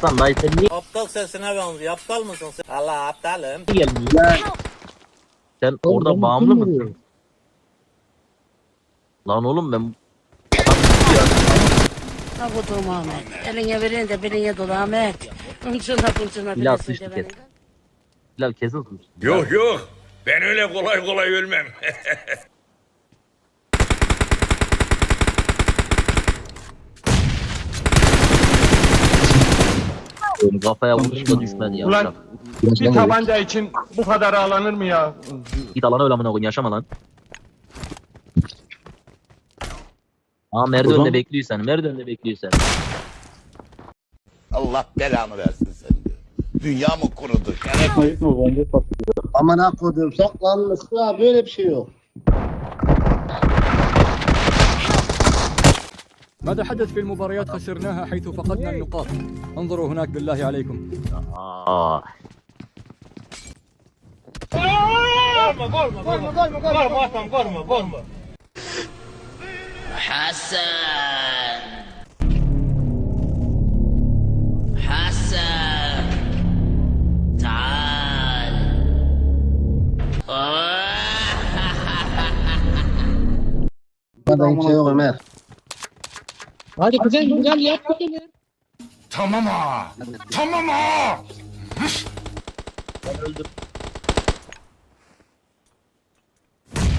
Hasan dayı sen niye Aptal sesine benziyor. Aptal mısın sen? Allah aptalım. gelmiyorsun? Sen orada bağımlı mısın? Lan oğlum ben Ha bu Ahmet. Eline verin de beline dolu Ahmet. Fınçına fınçına Bilal bilesin sıçtı de kes. beni. Bilal kesin suç. Yok yok. Ben öyle kolay kolay ölmem. Kafaya vurdum da düşmedi ya. Ulan bir tabanca için bu kadar ağlanır mı ya? Git alana öyle amına koyayım yaşama lan. Aa merdivende bekliyor seni. Merdivende bekliyor seni. Allah belanı versin seni. Dünya mı kurudu? Aman ha kodum saklanmış ya böyle bir şey yok. ماذا حدث في المباريات خسرناها حيث فقدنا النقاط انظروا هناك بالله عليكم. Hasan. Hasan. تعال. Burada hiç şey yok Ömer. tamam ha. Tamam ha. Ben öldüm.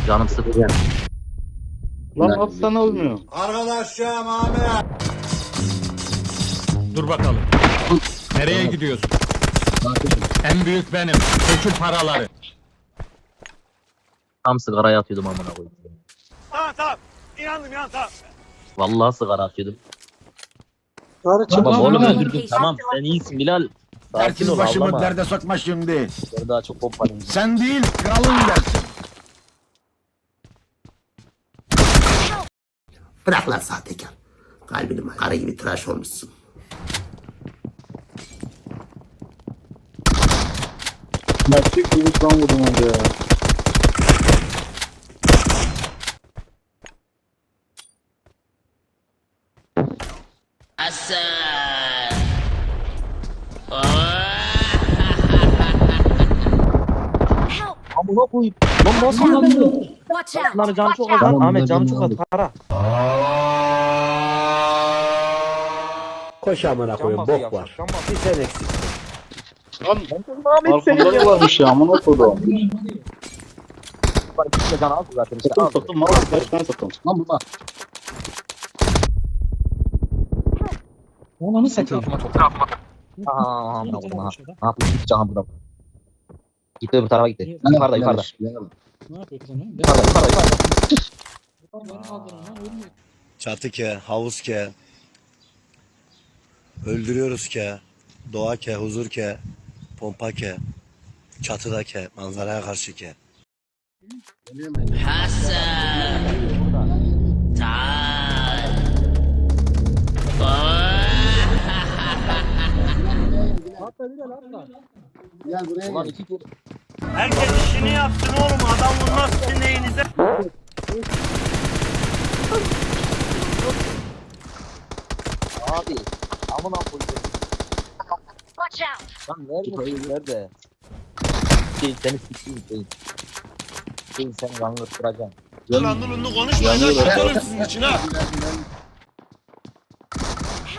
Canım sıkılıyor. Lan atsana olmuyor. Arkadaşım Ahmet. Dur bakalım. Nereye gidiyorsun? En büyük benim. Dökül paraları. Tam sigara atıyordum amına koyayım. Tamam tamam. İnandım ya tamam. Vallahi sigara atıyordum. Tamam oğlum öldürdüm. Tamam sen iyisin Bilal. Sakin Herkes ol başımı derde sokma şimdi. Ben daha çok kopmadım. Sen değil kralın dersin. Bırak lan sahtekar. Kalbini kara gibi tıraş olmuşsun. Gerçek gibi kan vurdum önce ya. Hasan. Amına koyayım. Lan nasıl olabiliyor? Watch out! Lan canı çok az. Tamam, Ahmet canı çok az. Para. Koş amına koyayım bok var. Bir sen eksik. Ahmet seni varmış ya amına koydum. Can aldı zaten. işte, aldı. sakın mal kaç tane sakın. Lan burada. Onu satayım. Aa, amına koyayım. ha. Ne yapayım? Gitti canım burada. Gitti öbür tarafa gitti. Yukarıda yukarıda. Ne yapıyorsun? Yukarıda yukarıda yukarıda. Çatı ke, havuz ke. Öldürüyoruz ke. Doğa ke, huzur ke. Pompa ke. Çatıda ke, manzaraya karşı ke. Hasan. Gel buraya Ulan gel. iki kere. Herkes işini yapsın oğlum. Adam bunlar sizin neyinize. Abi. Amına koyayım. Watch out! Lan nerede? Nerede? Şey seni sikeyim şey. Şey seni yalnız kıracağım. Lan dur konuşmayın lan. Çatarım sizin için ha.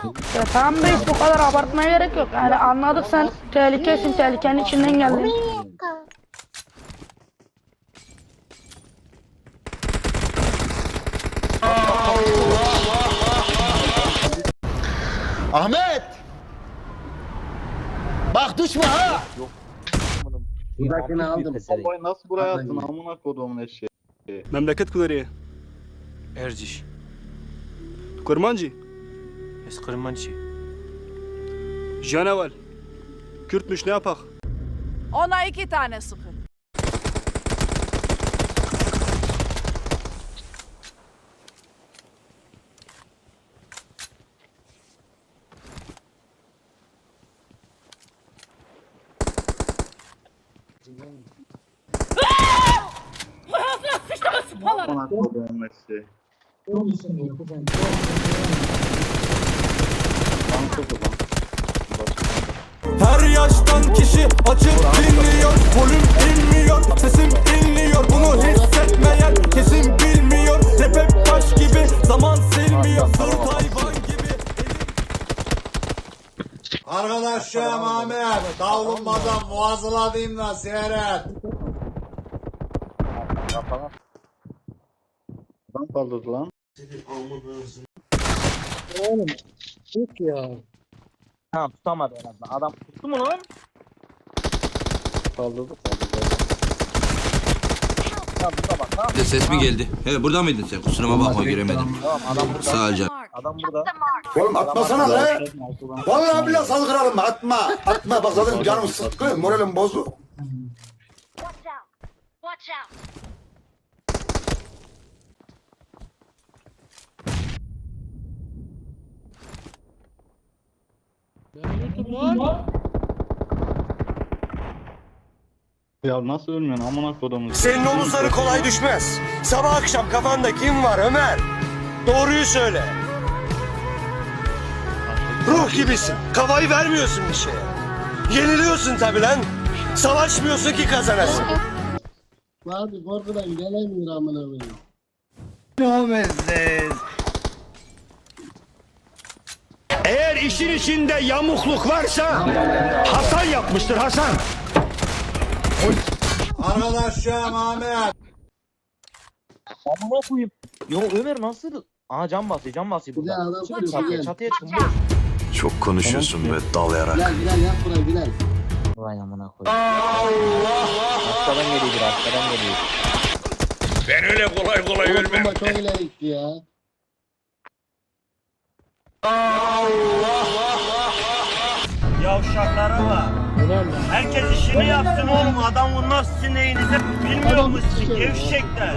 Ya tamam reis bu kadar abartmaya gerek yok. Yani anladık sen tehlikesin, tehlikenin içinden geldin. Ahmet. Bak düşme ha. Buradakini aldım. Bombayı nasıl buraya attın amına kodumun eşeği. Memleket kudureye. Erciş. Kurmancı. Es kırmancı. Canaval. Kürtmüş ne yapak? Ona iki tane sıkın. Amına kodumun eşeği. Lan lan. yaştan kişi açıp dinliyor Volüm inmiyor sesim inliyor. Bunu hissetmeyen kesin bilmiyor. Rap hep taş gibi zaman silmiyor. Sırt hayvan gibi. Arkadaşım Ahmet, davulmadan muazıladayım da seyret. Tamam tutamadı en azından. Adam tuttu mu lan? Kaldırdı kaldırdı. Tamam burada bak tamam. Ses mi geldi? He burada mıydın sen? Kusuruma bakma giremedim. Tamam adam burada. Sağ ol canım. Mark. Adam burada. Oğlum atmasana lan. Vallahi billahi saz kırarım atma. Atma bak zaten canım sıkkı, moralim bozuk. Watch out. Watch out. Senin omuzları kolay düşmez. Sabah akşam kafanda kim var Ömer? Doğruyu söyle. Ruh gibisin. Kafayı vermiyorsun bir şeye. Yeniliyorsun tabi lan. Savaşmıyorsun ki kazanasın. Abi korkudan gelemiyor amına koyayım. Eğer işin içinde yamukluk varsa Hasan yapmıştır Hasan. Arkadaşım Ahmet. Amına koyayım. Yo Ömer nasıl? Aa cam basıyor cam basıyor burada. adam şuraya out. gel. Çatıya çıkın Watch out. Çok konuşuyorsun be dalayarak. Bilal Bilal yap burayı Bilal. Vay amına koyayım. Arkadan geliyor bir arkadan geliyor. Ben öyle kolay kolay Oğlum ölmem. bomba çok ileri gitti ya. Yavşaklara bak. Herkes işini yapsın oğlum. Adam bunlar sizin neyinize bilmiyor musun? Gevşekler.